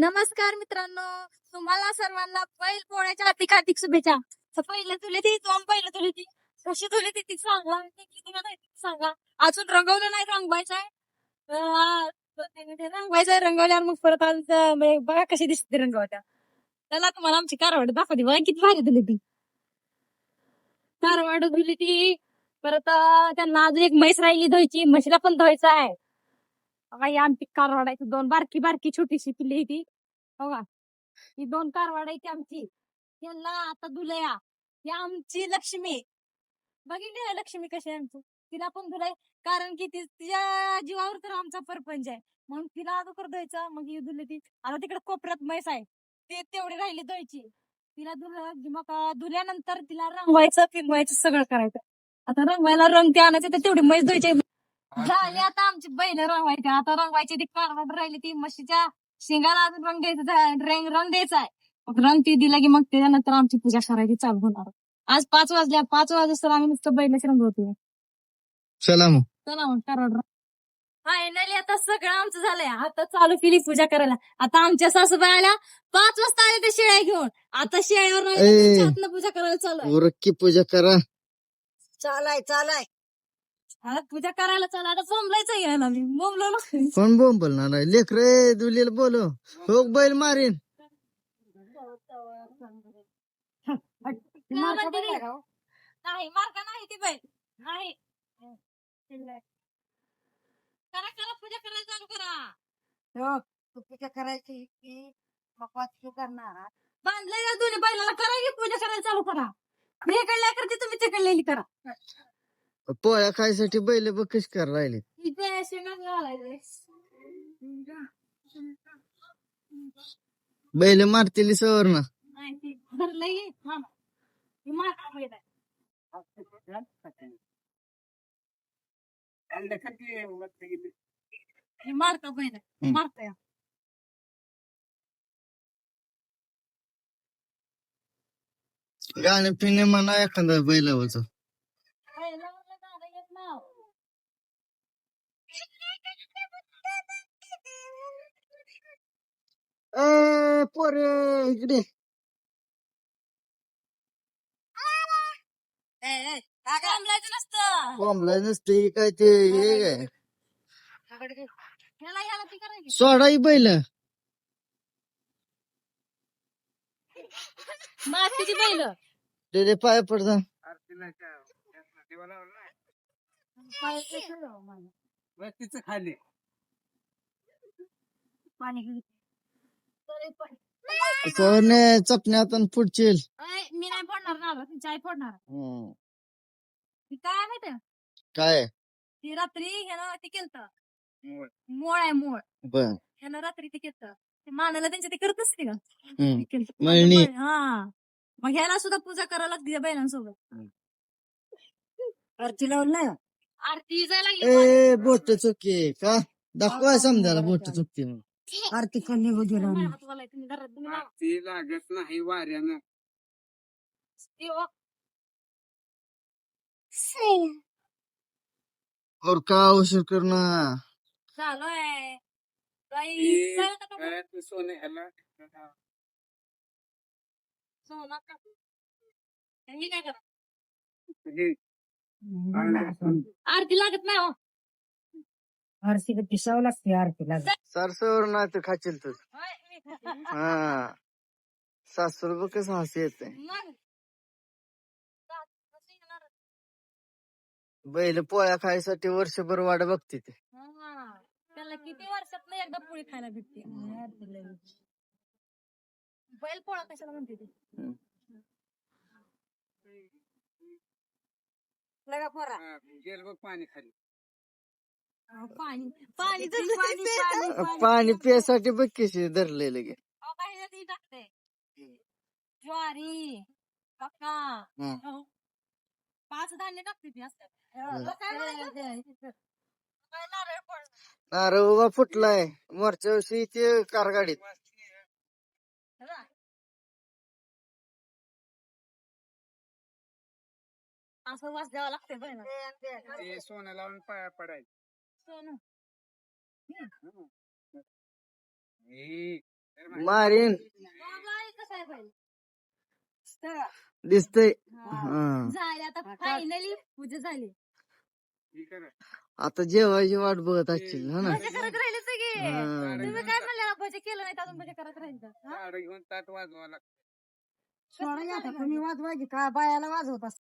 नमस्कार मित्रांनो. तुम्हाला सर्वांना बैल पोळ्याच्या अधिक अधिक शुभेच्छा. तर पहिलं तुले ती दोन पहिलं तुले ती. कशी तुले ती ती सांगा. किती सांगा. अजून रंगवलं नाही रंगवायचंय रंगवायचंय रंगवल्यावर मग परत आमचं म्हणजे बघा कशी दिसते रंगवत्या. त्याला तुम्हाला आमची कारवाड दाखवते. बघा किती भारी दिली ती. कारवाड दिली ती. परत त्यांना अजून एक म्हैस राहिली धुवायची म्हशीला पण धुवायचं आहे. बघा ही आमची कारवाड आहे दोन बारकी बारकी छोटीशी पिल्ली ती. हो बघा ही दोन कारवाड आहे ती आमची. यांना आता दुलया ही आमची लक्ष्मी. बघितली ना लक्ष्मी कशी आहे आमची? तिला पण दुलाय कारण की ती तिच्या जीवावर तर आमचा परपंच आहे. म्हणून तिला अगोदर द्यायचा मग ही दुले ती. आता तिकडे कोपऱ्यात म्हैस आहे. ते तेवढी राहिली द्यायची तिला दुल मग धुल्यानंतर तिला रंगवायचं पिंगवायचं सगळं करायचं. आता रंगवायला रंग ते आणायचं तर तेवढी म्हैस द्यायची झाली आता आमची बैल रंगवायची. आता रंगवायची ती कारवाड राहिली ती म्हशीच्या शिंगाला अजून रंग द्यायचा रंग रंग द्यायचा आहे. मग रंग ती दिला की मग त्याच्यानंतर आमची पूजा करायची चालू होणार. आज पाच वाजल्या पाच वाजता आम्ही नुसतं बैलाच रंगवतो चला मग. चला मग कारवाड फायनली आता सगळं आमचं झालंय. आता चालू केली पूजा करायला. आता आमच्या सासूबाईला पाच वाजता आले ते शेळ्या घेऊन. आता शेळ्यावर नाही पूजा करायला चालू पूजा करा. चालाय चालाय. आता पूजा करायला चालू आता बोंबलायचं घ्यायला मी. बोंबलो कोण बोंब बोलणार आहे? लेकर दुलीला बोलो हो बैल मारीन. नाही मार्ग नाही ती बाई नाही. करा करा पूजा करायला चालू करा. पूजा करायची की मग करणार बांधलंय का दोन्ही बैलाला. करा की पूजा करायला चालू करा. मी इकडल्या करते तुम्ही तिकडलेली करा. पोळ्या खायसाठी बैल बघ कशी कर राहिले बैल मारतील सवर ना बैल. मारतोय गाणे पिणे म्हणा एखादा बैलावरचं. पोरे इकडे ए, ए, थांबलायचं नसतं बोंबला नसते काय ते हे काय ह्याला ह्याला ती करायची सोडा ही बैल मातीची बैल ते पाय पडता तिचं खाली पाणी घेऊन. तरी पण- सोने चपण्यात आणि पुढचील. अय, मी नाही फोडणार ना ती चाय फोडणार. हम्म. ती काय माहितीये काय? ती रात्री ह्यानं ते केलत. मोळ. मोळ आहे मोळ. बर. ह्यानं रात्री ते केलत. ते मानाला त्यांच्या ते करत असते का? हम्म. ते केलतं. मळणी. हा. मग ह्याला सुद्धा पूजा करायला लागते त्या बैलांसोबत. आरती लावून नाही आरती जायला लागली ए बोट चुकी का? दाखवा समजायला बोट चुकती म्हणून. आरती तुम्ही लावा. ती लागत नाही वाऱ्यानं. और का उशीर करणं चालू आहे बाई, ए, काय होतं का? काय ते सोने ह्याला? सोना का? हे काय करा? हे, आरती लागत नाही हो. आरती का दिसावं लागते आरतीला सरसवर नाही तर खाशील तू. हा सासू बघ कसं हसी येते? बैल पोळ्या खायसाठी वर्षभर वाट बघते ते हा. त्याला किती वर्षात एकदा पोळी खायला भेटते बैल पोळा कशाला म्हणते ते. लगा पोरा गेलं बघ पाणी खाली पाणी पाणी पियासाठी बघ कशी धरले लगे अहो, काय ह्याच्यात हे टाकते. ज्वारी. हो. पाच धान्य टाकते ती असतात. हं. नारळ उभा फुटलाय. वरच्या वर्षी ते कारगाडीत. असं वास द्यावा लागते बहिण ते सोनं लावून पाया पडायचं. सोनं मारीन. दिसतंय. झाली आता फायनली पूजा झाली. आता जेवायची वाट बघत असतील हा ना? भजे करत राहिले सगळे. तुम्ही काय म्हणले भजे केलं नाही अजून भजे करत राहिले तर? सोडा घ्या आता, तुम्ही वाजवा की का? बायाला वाजवत असता.